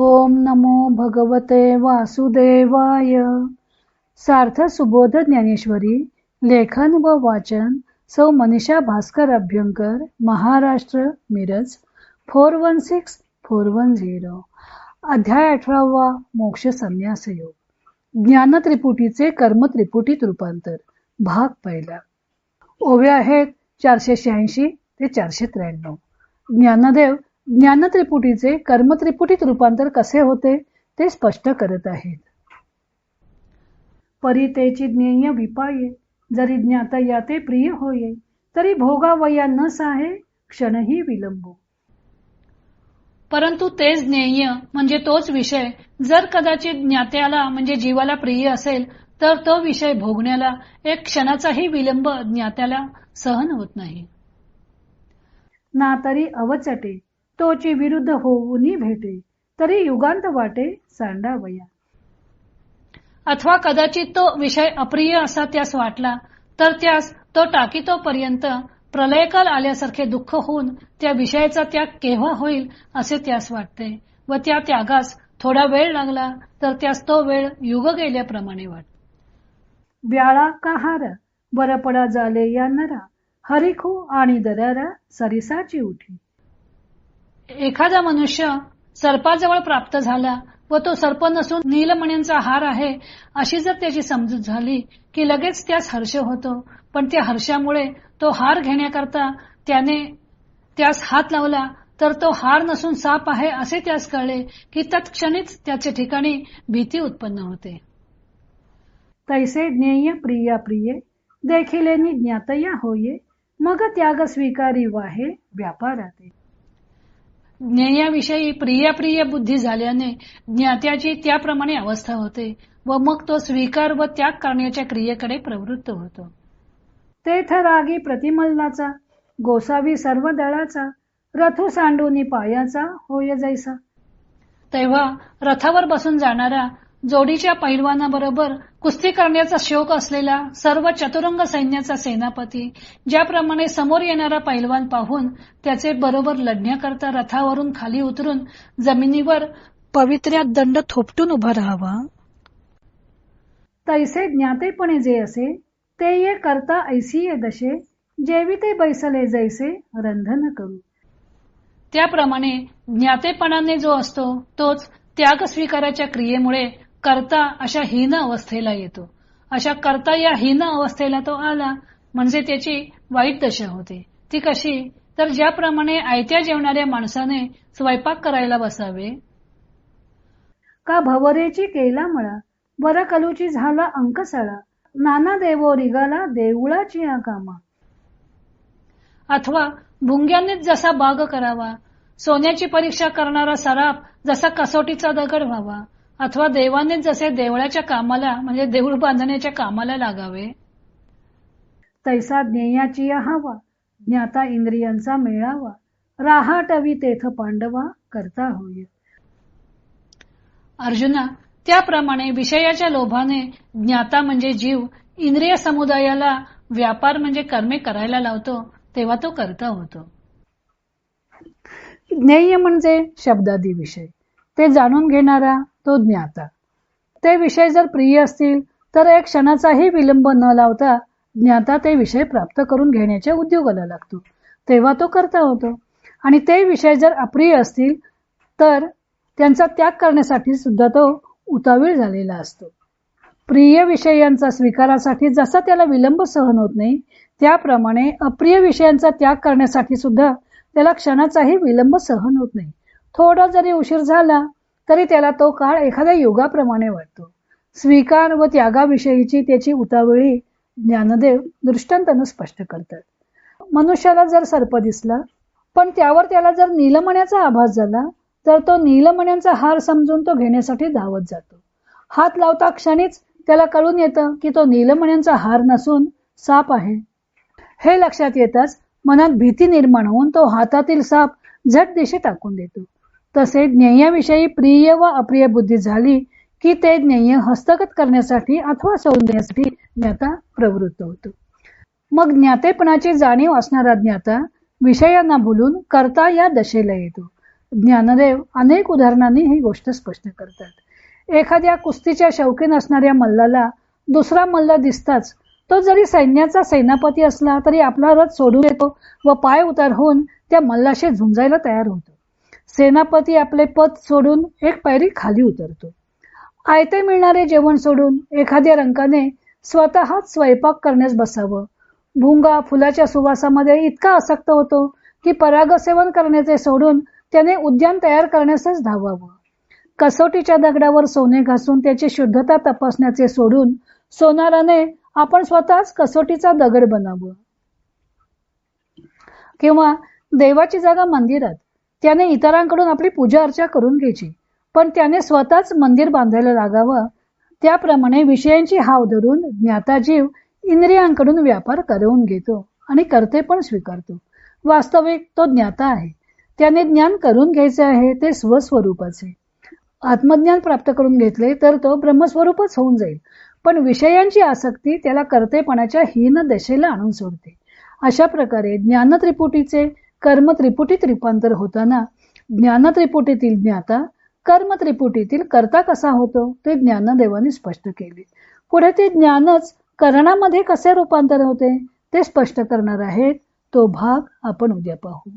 ओम नमो भगवते वासुदेवाय. सार्थ सुबोध ज्ञानेश्वरी लेखन व वाचन सौ Manisha Bhaskar Abhyankar Maharashtra Miraj four one six four one zero. अध्याय अठरावा मोक्ष संन्यास योग. ज्ञान त्रिपुटीचे कर्म त्रिपुटीत रूपांतर. भाग पहिला. ओव्या आहेत चारशे शहाऐंशी ते चारशे त्र्याण्णव. ज्ञानदेव ज्ञान त्रिपुटीचे कर्म त्रिपुटीत रूपांतर कसे होते ते स्पष्ट करत आहेत. परितेची ज्ञेय विपाये जरी ज्ञाता याते प्रिय होये तरी भोगावया न साहे क्षणही विलंबो. परंतु तेच ज्ञेय म्हणजे तोच विषय जर कदाचित ज्ञात्याला म्हणजे जीवाला प्रिय असेल तर तो विषय भोगण्याला एक क्षणाचाही विलंब ज्ञात्याला सहन होत नाही. ना तरी अवचटे तोची विरुद्ध होऊनी भेटे. तरी युगांत वाटे सांडावया. अथवा कदाचित तो विषय अप्रिय असा त्यास वाटला तर त्यास तो टाकीतोपर्यंत प्रलयकाल आल्यासारखे दुःख होऊन त्या विषयाचा त्याग केव्हा होईल असे त्यास वाटते व त्या त्यागास थोडा वेळ लागला तर त्यास तो वेळ युग गेल्याप्रमाणे वाटते. व्याळा काहार बरपडा जाले या नरा. हरिखू आणि दरारा सरिसाची उठी. एखादा मनुष्य सर्पाजवळ प्राप्त झाला व तो सर्प नसून नीलमण्यांचा हार आहे अशी जर त्याची समजूत झाली की लगेच त्यास हर्ष होतो पण त्या हर्षामुळे तो हार घेण्याकरता त्याने त्यास हात लावला तर तो हार नसून साप आहे असे त्यास कळले की तत्क्षणीच त्याच्या ठिकाणी भीती उत्पन्न होते. तैसे ज्ञेय प्रिया प्रिये देखिले ज्ञातया होये मग त्याग स्वीकारी वाहे व्यापाराते. ज्ञेयाविषयी प्रिय बुद्धी झाल्याने ज्ञात्याची त्याप्रमाणे अवस्था होते व मग तो स्वीकार व त्याग करण्याच्या क्रियेकडे प्रवृत्त होतो. तेथ रागी प्रतिमल्लाचा गोसावी सर्व दळाचा रथू सांडूनी पायाचा होय जैसा. तेव्हा रथावर बसून जाणारा जोडीच्या पैलवानाबरोबर कुस्ती करण्याचा शोक असलेला सर्व चतुरंग सैन्याचा सेनापती ज्याप्रमाणे समोर येणारा पैलवान पाहून त्याचे बरोबर लढण्याकरता रथावरून खाली उतरून जमिनीवर पवित्र्यात दंड थोपटून उभा राहावा. तैसे ज्ञातेपणे जे असे ते ये करता ऐसी दशे जेवी ते बैसले जैसे रंधन करू. त्याप्रमाणे ज्ञातेपणाने जो असतो तोच त्याग स्वीकाराच्या क्रियेमुळे करता अशा हीन अवस्थेला येतो. अशा करता या हीन अवस्थेला तो आला म्हणजे त्याची वाईट दशा होते. ती कशी? तर ज्याप्रमाणे आयत्या जेवणाऱ्या माणसाने स्वयंपाक करायला बसावे. का भवरेची केला मळा वर कलूची झाला अंकसळा नाना देवो रिगाला देऊळाची कामा अथवा भुंग्यांनीच जसा बाग करावा सोन्याची परीक्षा करणारा सराफ जसा कसोटीचा दगड व्हावा अथवा देवाने जसे देवळाच्या कामाला म्हणजे देऊळ बांधण्याच्या कामाला लागावे तैसा ज्ञेयाची हवा ज्ञाता इंद्रियांचा मेळावा राहाटवी तेथ पांडवा करता होय. अर्जुना त्याप्रमाणे विषयाच्या लोभाने ज्ञाता म्हणजे जीव इंद्रिय समुदायाला व्यापार म्हणजे कर्मे करायला लावतो तेव्हा तो करता होतो. ज्ञेय म्हणजे शब्दादी विषय. ते जाणून घेणारा तो ज्ञाता. ते विषय जर प्रिय असतील तर एक क्षणाचाही विलंब न लावता ज्ञाता ते विषय प्राप्त करून घेण्याच्या उद्योगाला लागतो. तेव्हा तो करता होतो. आणि ते विषय जर अप्रिय असतील तर त्यांचा त्याग करण्यासाठी सुद्धा तो उतावीळ झालेला असतो. प्रिय विषयांचा स्वीकारासाठी जसा त्याला विलंब सहन होत नाही त्याप्रमाणे अप्रिय विषयांचा त्याग करण्यासाठी सुद्धा त्याला क्षणाचाही विलंब सहन होत नाही. थोडा जरी उशीर झाला तरी त्याला तो काळ एखाद्या युगाप्रमाणे वाटतो. स्वीकार व त्यागाविषयीची त्याची उतावळी ज्ञानदेव दृष्टांतानं स्पष्ट करतात. मनुष्याला जर सर्प दिसला पण त्यावर त्याला जर नीलमण्याचा आभास झाला तर तो नीलमण्यांचा हार समजून तो घेण्यासाठी धावत जातो. हात लावता क्षणीच त्याला कळून येतं की तो नीलमण्यांचा हार नसून साप आहे. हे लक्षात येताच मनात भीती निर्माण होऊन तो हातातील साप झट दिशे टाकून देतो. तसे ज्ञेयाविषयी प्रिय व अप्रिय बुद्धी झाली की ते ज्ञेय हस्तगत करण्यासाठी अथवा सोडून देण्यासाठी ज्ञाता प्रवृत्त होतो. मग ज्ञातेपणाची जाणीव असणारा ज्ञाता विषयांना भुलून करता या दशेला येतो. ज्ञानदेव अनेक उदाहरणांनी ही गोष्ट स्पष्ट करतात. एखाद्या कुस्तीच्या शौकीन असणाऱ्या मल्लाला दुसरा मल्ल दिसताच तो जरी सैन्याचा सेनापती असला तरी आपला रथ सोडून येतो व पाय उतार होऊन त्या मल्लाशी झुंजायला तयार होतो. सेनापती आपले पद सोडून एक पायरी खाली उतरतो. आयते मिळणारे जेवण सोडून एखाद्या रंकाने स्वतःच स्वयंपाक करण्यास बसावं. भुंगा फुलाच्या सुवासामध्ये इतका आसक्त होतो की परागसेवन करण्याचे सोडून त्याने उद्यान तयार करण्यासच धावावं. कसोटीच्या दगडावर सोने घासून त्याची शुद्धता तपासण्याचे सोडून सोनाराने आपण स्वतःच कसोटीचा दगड बनावं. किंवा देवाची जागा मंदिरात त्याने इतरांकडून आपली पूजा अर्चा करून घ्यायची. पण त्याने स्वतःच मंदिर बांधायला लागावं. त्याप्रमाणे विषयांची हाव धरून ज्ञाता जीव इंद्रियांकडून व्यापार करवून घेतो आणि करते पण स्वीकारतो. वास्तविक तो ज्ञाता आहे. त्याने ज्ञान करून घ्यायचे आहे ते स्वस्वरूपाचे. आत्मज्ञान प्राप्त करून घेतले तर तो ब्रह्मस्वरूपच होऊन जाईल. पण विषयांची आसक्ती त्याला कर्तेपणाच्या हीन दशेला आणून सोडते. अशा प्रकारे ज्ञान त्रिपुटीचे कर्म त्रिपुटीत रूपांतर होताना ज्ञान त्रिपुटीतील ज्ञाता कर्म त्रिपुटीतील कर्ता कसा होतो? ते ज्ञानदेवाने स्पष्ट केले. पुढे ते ज्ञानच करणामध्ये कसे रूपांतर होते? ते स्पष्ट करणार आहेत. तो भाग आपण उद्या पाहू.